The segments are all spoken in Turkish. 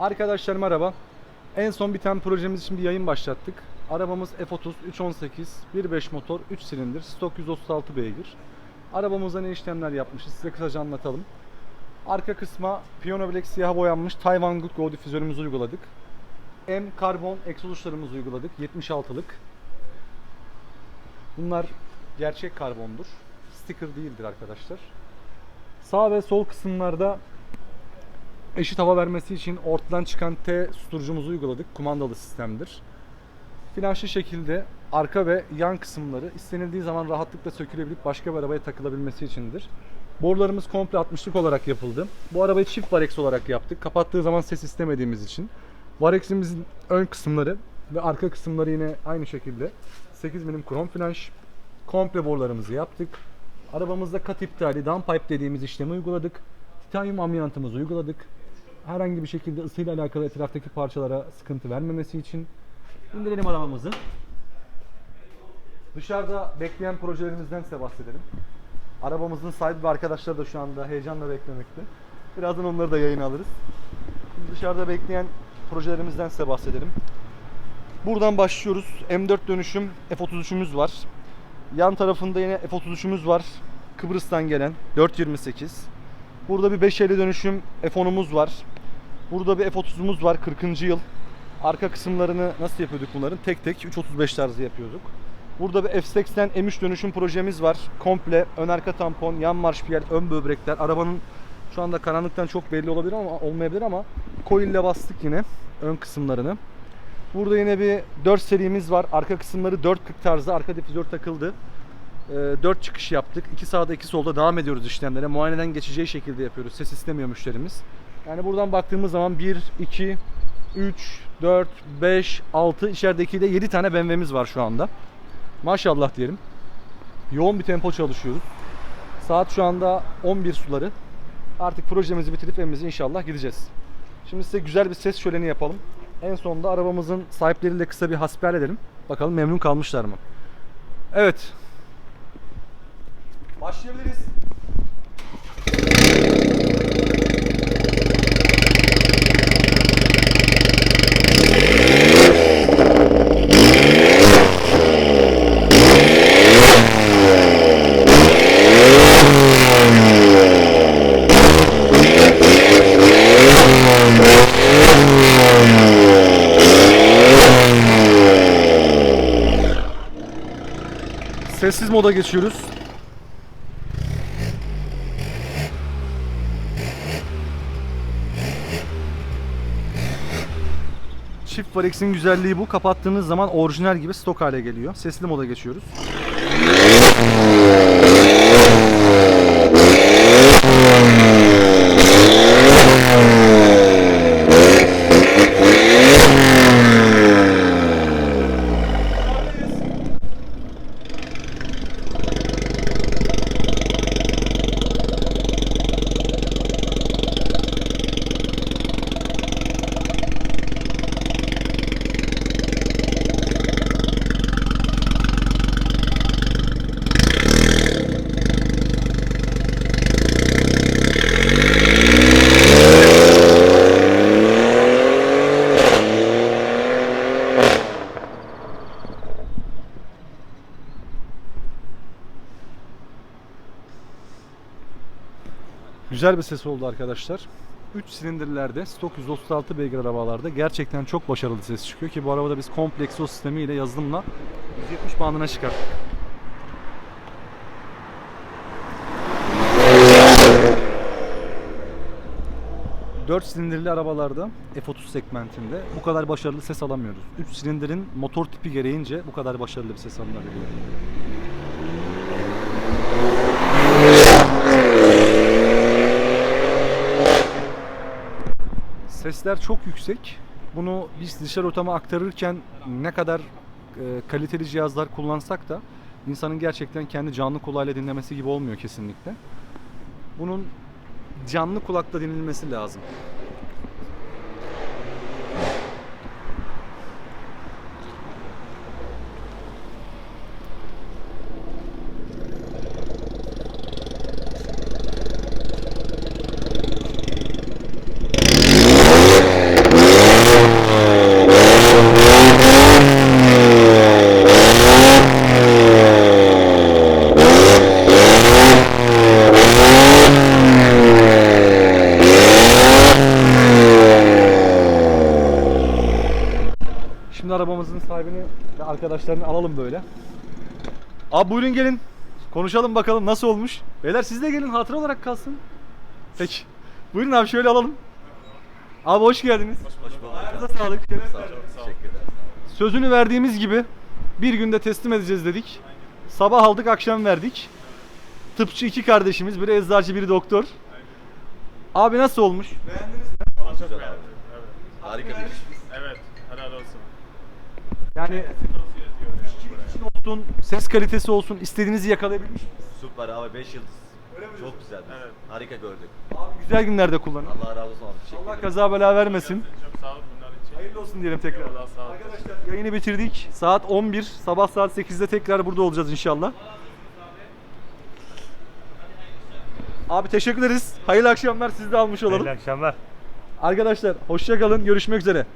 Arkadaşlar merhaba. En son bir tane projemiz için bir yayın başlattık. Arabamız F30 318 1.5 motor 3 silindir stok 136 beygir. Arabamıza ne işlemler yapmışız size kısaca anlatalım. Arka kısma piyano bilek siyah boyanmış Tayvan Good Go difüzörümüzü uyguladık. M karbon egzoz uçlarımızı uyguladık 76'lık. Bunlar gerçek karbondur. Sticker değildir arkadaşlar. Sağ ve sol kısımlarda eşit hava vermesi için ortadan çıkan T susturucumuzu uyguladık. Kumandalı sistemdir. Flanşlı şekilde arka ve yan kısımları istenildiği zaman rahatlıkla sökülebilip başka bir arabaya takılabilmesi içindir. Borularımız komple 60'lık olarak yapıldı. Bu arabayı çift varex olarak yaptık. Kapattığı zaman ses istemediğimiz için. Varex'imizin ön kısımları ve arka kısımları yine aynı şekilde 8 milim krom flanş. Komple borularımızı yaptık. Arabamızda kat iptali, downpipe dediğimiz işlemi uyguladık. Titanyum amyantımızı uyguladık. Herhangi bir şekilde ısıyla alakalı etraftaki parçalara sıkıntı vermemesi için. İndirelim arabamızı. Dışarıda bekleyen projelerimizden size bahsedelim. Arabamızın sahibi ve arkadaşlar da şu anda heyecanla beklemekte. Birazdan onları da yayına alırız. Dışarıda bekleyen projelerimizden size bahsedelim. Buradan başlıyoruz. M4 dönüşüm F33'ümüz var. Yan tarafında yine F33'ümüz var. Kıbrıs'tan gelen 428. Burada bir 550 dönüşüm F10'umuz var. Burada bir F30'umuz var 40. yıl. Arka kısımlarını nasıl yapıyorduk bunların? Tek tek 335 tarzı yapıyorduk. Burada bir F80 M3 dönüşüm projemiz var. Komple ön arka tampon, yan marş piyel, ön böbrekler. Arabanın şu anda karanlıktan çok belli olabilir ama olmayabilir ama coil'le bastık yine ön kısımlarını. Burada yine bir 4 serimiz var. Arka kısımları 440 tarzı arka difüzör takıldı. 4 çıkış yaptık. 2 sağda 2 solda devam ediyoruz işlemlere. Muayeneden geçeceği şekilde yapıyoruz. Ses istemiyor müşterimiz. Yani buradan baktığımız zaman 1, 2, 3, 4, 5, 6 içerideki de 7 tane BMW'miz var şu anda. Maşallah diyelim. Yoğun bir tempo çalışıyoruz. Saat şu anda 11 suları. Artık projemizi bitirip evimize inşallah gideceğiz. Şimdi size güzel bir ses şöleni yapalım. En sonunda arabamızın sahipleriyle kısa bir hasbihal edelim. Bakalım memnun kalmışlar mı? Evet. Başlayabiliriz. Sessiz moda geçiyoruz. Çift varex'in güzelliği bu. Kapattığınız zaman orijinal gibi stok hale geliyor. Sesli moda geçiyoruz. Güzel bir ses oldu arkadaşlar. 3 silindirlerde stok 136 beygir arabalarda gerçekten çok başarılı ses çıkıyor ki bu arabada biz komple egzoz sistemi ile yazılımla 170 bandına çıkarttık. Dört silindirli arabalarda F30 segmentinde bu kadar başarılı ses alamıyoruz. 3 silindirin motor tipi gereğince bu kadar başarılı bir ses alınabiliyor. Sesler çok yüksek. Bunu biz dışarı ortama aktarırken ne kadar e, kaliteli cihazlar kullansak da insanın gerçekten kendi canlı kulağıyla dinlemesi gibi olmuyor kesinlikle. Bunun canlı kulakta dinlenmesi lazım. arabamızın sahibini ve arkadaşlarını alalım böyle. Abi buyurun gelin. Konuşalım bakalım nasıl olmuş. Beyler siz de gelin hatıra olarak kalsın. Peki. Buyurun abi şöyle alalım. Abi hoş geldiniz. Hoş bulduk. Ayağınıza sağlık. Sağ olun. Teşekkür ederim. Sözünü verdiğimiz gibi bir günde teslim edeceğiz dedik. Sabah aldık akşam verdik. Tıpçı iki kardeşimiz. Biri eczacı biri doktor. Abi nasıl olmuş? Beğendiniz mi? Çok beğendim. abi. Evet. Harika bir iş. Evet. Helal olsun. Yani yani için olsun, ses kalitesi olsun istediğinizi yakalayabilmiş miyiz? Süper abi 5 yıldız. Çok güzel. Evet. Harika gördük. Abi güzel günlerde kullanın. Allah razı olsun abi. Teşekkür Allah ederim. kaza bela vermesin. Çok sağ olun bunlar için. Hayırlı olsun diyelim tekrar. Eyvallah, sağ olun. Arkadaşlar yayını bitirdik. Saat 11. Sabah saat 8'de tekrar burada olacağız inşallah. Abi teşekkür ederiz. Hayırlı akşamlar siz de almış olalım. Hayırlı akşamlar. Arkadaşlar hoşça kalın. Görüşmek üzere.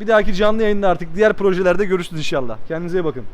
Bir dahaki canlı yayında artık diğer projelerde görüşürüz inşallah. Kendinize iyi bakın.